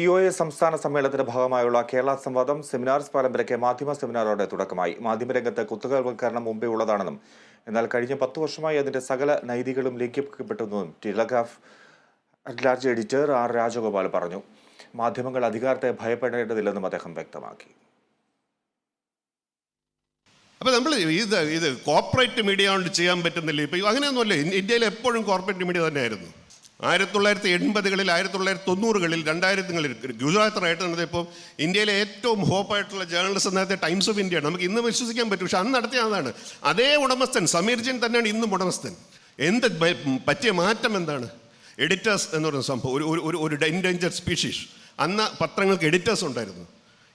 E O A സംസ്ഥാന സമ്മേളനത്തിന്റെ ഭാഗമായുള്ള കേരള സംവാദം സെമിനാർസ് പരമ്പരയ്ക്ക് മാധ്യമ സെമിനാറോടെ തുടക്കമായി. മാധ്യമരംഗത്ത് കുത്തകവൽക്കരണം മുമ്പേ ഉള്ളതാണെന്നും എന്നാൽ കഴിഞ്ഞ പത്തു വർഷമായി അതിന്റെ സകല നൈതികളും ലംഘിക്കപ്പെട്ടുവെന്നും Telegraph at large editor R Rajagopal പറഞ്ഞു. മാധ്യമങ്ങൾ അധികാരത്തെ ഭയപ്പെടേണ്ടതില്ലെന്നും അദ്ദേഹം വ്യക്തമാക്കി. അപ്പോൾ നമ്മൾ ഇത് ഇത് കോർപ്പറേറ്റ് മീഡിയ കൊണ്ട് ചെയ്യാൻ പറ്റുന്നില്ല. ഇപ്പോൾ അങ്ങനെയൊന്നുമല്ല. ഇന്ത്യയിൽ എപ്പോഴും കോർപ്പറേറ്റ് മീഡിയ തന്നെയായിരുന്നു. ആയിരത്തി തൊള്ളായിരത്തി എൺപതുകളിൽ ആയിരത്തി തൊള്ളായിരത്തി തൊണ്ണൂറുകളിൽ രണ്ടായിരത്തിങ്ങളിൽ ഗുജറാത്ത് റൈറ്റർ എന്നതിപ്പോൾ ഇന്ത്യയിലെ ഏറ്റവും ഹോപ്പായിട്ടുള്ള ജേർണലിസ്റ്റ് നേരത്തെ ടൈംസ് ഓഫ് ഇന്ത്യയാണ് നമുക്ക് ഇന്ന് വിശ്വസിക്കാൻ പറ്റും. പക്ഷെ അന്ന് നടത്തിയ അതാണ്. അതേ ഉടമസ്ഥൻ സമീർ ജെയിൻ തന്നെയാണ് ഇന്നും ഉടമസ്ഥൻ. എന്ത് പറ്റിയ മാറ്റം എന്താണ്? എഡിറ്റേഴ്സ് എന്ന് പറയുന്ന സംഭവം. ഒരു ഒരു- ഒരു ഒരു എൻഡേഞ്ചർ സ്പീഷീസ് അന്ന് പത്രങ്ങൾക്ക് എഡിറ്റേഴ്സ് ഉണ്ടായിരുന്നു.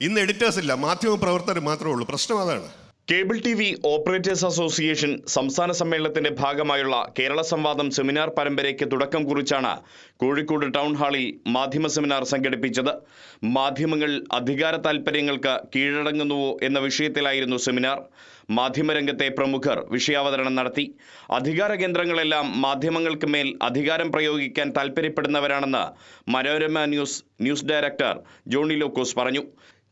ഇന്ന് എഡിറ്റേഴ്സ് ഇല്ല. മാധ്യമ പ്രവർത്തകർ മാത്രമേ ഉള്ളൂ. പ്രശ്നം അതാണ്. Cable T V operators association സംസ്ഥാന സമ്മേളനത്തിന്റെ ഭാഗമായുള്ള കേരള സംവാദം സെമിനാർ പരമ്പരയ്ക്ക് തുടക്കം കുറിച്ചാണ് കോഴിക്കോട് ടൗൺ ഹാളിൽ മാധ്യമ സെമിനാർ സംഘടിപ്പിച്ചത്. മാധ്യമങ്ങൾ അധികാര താൽപ്പര്യങ്ങൾക്ക് കീഴടങ്ങുന്നുവോ എന്ന വിഷയത്തിലായിരുന്നു സെമിനാർ. മാധ്യമരംഗത്തെ പ്രമുഖർ വിഷയാവതരണം നടത്തി. അധികാര കേന്ദ്രങ്ങളെല്ലാം മാധ്യമങ്ങൾക്ക് മേൽ അധികാരം പ്രയോഗിക്കാൻ താൽപ്പര്യപ്പെടുന്നവരാണെന്ന് Manorama news news director Johnny Lukose പറഞ്ഞു.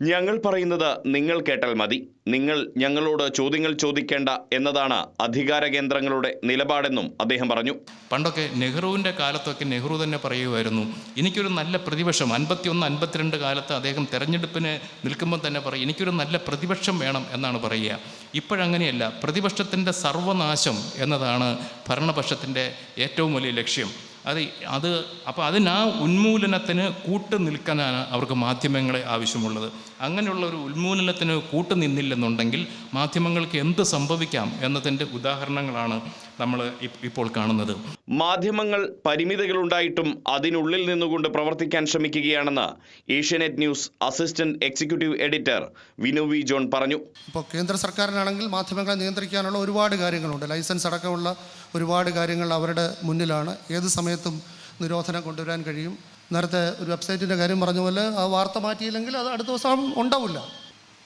ഞങ്ങൾ പറയുന്നത് നിങ്ങൾ കേട്ടാൽ മതി. നിങ്ങൾ ഞങ്ങളോട് ചോദ്യങ്ങൾ ചോദിക്കേണ്ട എന്നതാണ് അധികാര കേന്ദ്രങ്ങളുടെ നിലപാടെന്നും അദ്ദേഹം പറഞ്ഞു. പണ്ടൊക്കെ നെഹ്റുവിന്റെ കാലത്തൊക്കെ നെഹ്റു തന്നെ പറയുമായിരുന്നു എനിക്കൊരു നല്ല പ്രതിപക്ഷം അൻപത്തിയൊന്ന് അൻപത്തിരണ്ട് കാലത്ത് അദ്ദേഹം തെരഞ്ഞെടുപ്പിന് നിൽക്കുമ്പോൾ തന്നെ പറയും എനിക്കൊരു നല്ല പ്രതിപക്ഷം വേണം എന്നാണ് പറയുക. ഇപ്പോഴങ്ങനെയല്ല പ്രതിപക്ഷത്തിന്റെ സർവനാശം എന്നതാണ് ഭരണപക്ഷത്തിന്റെ ഏറ്റവും വലിയ ലക്ഷ്യം. അത് അത് അപ്പോൾ അതിന് ഉന്മൂലനത്തിന് കൂട്ടു നിൽക്കാനാണ് അവർക്ക് മാധ്യമങ്ങളെ ആവശ്യമുള്ളത്. അങ്ങനെയുള്ള ഒരു ഉന്മൂലനത്തിന് കൂട്ടുനിന്നില്ലെന്നുണ്ടെങ്കിൽ മാധ്യമങ്ങൾക്ക് എന്ത് സംഭവിക്കാം എന്നതിന്റെ ഉദാഹരണങ്ങളാണ് നമ്മൾ ഇപ്പോൾ കാണുന്നത്. മാധ്യമങ്ങൾ പരിമിതികളുണ്ടായിട്ടും അതിനുള്ളിൽ നിന്നുകൊണ്ട് പ്രവർത്തിക്കാൻ ശ്രമിക്കുകയാണെന്ന് Asianet news assistant executive editor Vinu V John പറഞ്ഞു. ഇപ്പോൾ കേന്ദ്ര സർക്കാരിനാണെങ്കിൽ മാധ്യമങ്ങളെ നിയന്ത്രിക്കാനുള്ള ഒരുപാട് കാര്യങ്ങളുണ്ട്. ലൈസൻസ് അടക്കമുള്ള ഒരുപാട് കാര്യങ്ങൾ അവരുടെ മുന്നിലാണ്. ഏത് സമയത്തും നിരോധനം കൊണ്ടുവരാൻ കഴിയും. നേരത്തെ ഒരു വെബ്സൈറ്റിന്റെ കാര്യം പറഞ്ഞ പോലെ ആ വാർത്ത മാറ്റിയില്ലെങ്കിൽ അത് അടുത്ത ദിവസം ഉണ്ടാവില്ല.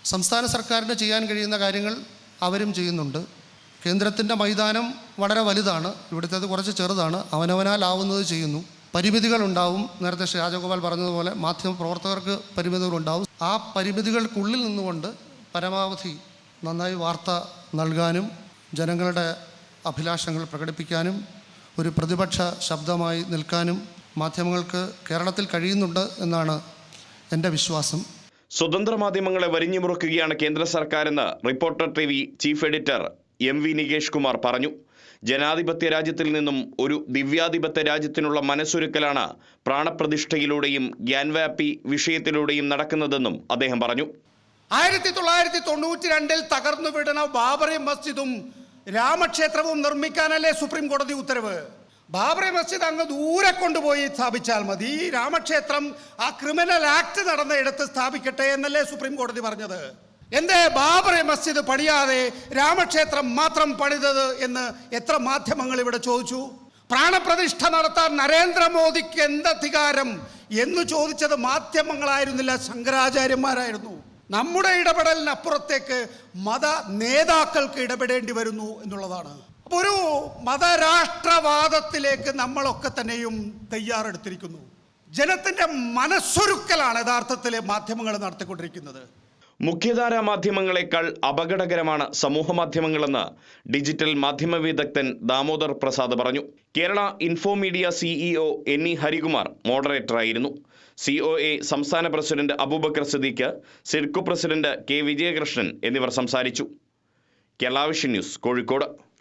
സംസ്ഥാന സർക്കാരിന് ചെയ്യാൻ കഴിയുന്ന കാര്യങ്ങൾ അവരും ചെയ്യുന്നുണ്ട്. കേന്ദ്രത്തിന്റെ മൈതാനം വളരെ വലുതാണ്. ഇവിടുത്തേത് കുറച്ച് ചെറുതാണ്. അവനവനാലാവുന്നത് ചെയ്യുന്നു. പരിമിതികളുണ്ടാവും. നേരത്തെ രാജഗോപാൽ പറഞ്ഞതുപോലെ മാധ്യമ പ്രവർത്തകർക്ക് പരിമിതികളുണ്ടാവും. ആ പരിമിതികൾക്കുള്ളിൽ നിന്നുകൊണ്ട് പരമാവധി നന്നായി വാർത്ത നൽകാനും ജനങ്ങളുടെ അഭിലാഷങ്ങൾ പ്രകടിപ്പിക്കാനും ഒരു പ്രതിപക്ഷ ശബ്ദമായി നിൽക്കാനും മാധ്യമങ്ങൾക്ക് കേരളത്തിൽ കഴിയുന്നുണ്ട് എന്നാണ് എന്റെ വിശ്വാസം. സ്വതന്ത്ര മാധ്യമങ്ങളെ വരിഞ്ഞു മുറുക്കുകയാണ് കേന്ദ്ര സർക്കാരെന്ന് reporter T V chief editor M V Nikesh Kumar പറഞ്ഞു. ജനാധിപത്യ രാജ്യത്തിൽ നിന്നും ഒരു ദിവ്യാധിപത്യ രാജ്യത്തിനുള്ള മനസ്സൊരുക്കലാണ് പ്രാണപ്രതിഷ്ഠയിലൂടെയും ഗ്യാൻവാപ്പി വിഷയത്തിലൂടെയും നടക്കുന്നതെന്നും അദ്ദേഹം പറഞ്ഞു. ആയിരത്തി തൊള്ളായിരത്തി തൊണ്ണൂറ്റി രണ്ടിൽ തകർന്നു വിടുന്ന ബാബറി മസ്ജിദും രാമക്ഷേത്രവും നിർമ്മിക്കാനല്ലേ സുപ്രീം കോടതി ഉത്തരവ്? ബാബറി മസ്ജിദ് അങ്ങ് ദൂരെ കൊണ്ടുപോയി സ്ഥാപിച്ചാൽ മതി. രാമക്ഷേത്രം ആ ക്രിമിനൽ ആക്ട് നടന്ന ഇടത്ത് സ്ഥാപിക്കട്ടെ എന്നല്ലേ സുപ്രീം കോടതി പറഞ്ഞത്. എന്തേ ബാബറി മസ്ജിദ് പണിയാതെ രാമക്ഷേത്രം മാത്രം പണിതത് എന്ന് എത്ര മാധ്യമങ്ങൾ ഇവിടെ ചോദിച്ചു? പ്രാണപ്രതിഷ്ഠ നടത്താൻ നരേന്ദ്രമോദിക്ക് എന്ത് അധികാരം എന്ന് ചോദിച്ചത് മാധ്യമങ്ങളായിരുന്നില്ല ശങ്കരാചാര്യന്മാരായിരുന്നു. നമ്മുടെ ഇടപെടലിനപ്പുറത്തേക്ക് മത നേതാക്കൾക്ക് ഇടപെടേണ്ടി വരുന്നു എന്നുള്ളതാണ്. ഒരു മതരാഷ്ട്രവാദത്തിലേക്ക് നമ്മളൊക്കെ തന്നെയും തയ്യാറെടുത്തിരിക്കുന്നു. ജനത്തിന്റെ മനസ്സൊരുക്കലാണ് യഥാർത്ഥത്തിൽ മാധ്യമങ്ങൾ നടത്തിക്കൊണ്ടിരിക്കുന്നത്. മുഖ്യധാരാ മാധ്യമങ്ങളെക്കാൾ അപകടകരമാണ് സമൂഹ മാധ്യമങ്ങളെന്ന് ഡിജിറ്റൽ മാധ്യമ വിദഗ്ധൻ ദാമോദർ പ്രസാദ് പറഞ്ഞു. Kerala Infomedia CEO N E Harikumar മോഡറേറ്ററായിരുന്നു. C O A സംസ്ഥാന പ്രസിഡന്റ് അബൂബക്കർ സിദ്ദീഖ് സിർക്കു പ്രസിഡന്റ് കെ വിജയകൃഷ്ണൻ എന്നിവർ സംസാരിച്ചു. കേരള ന്യൂസ് കോഴിക്കോട്.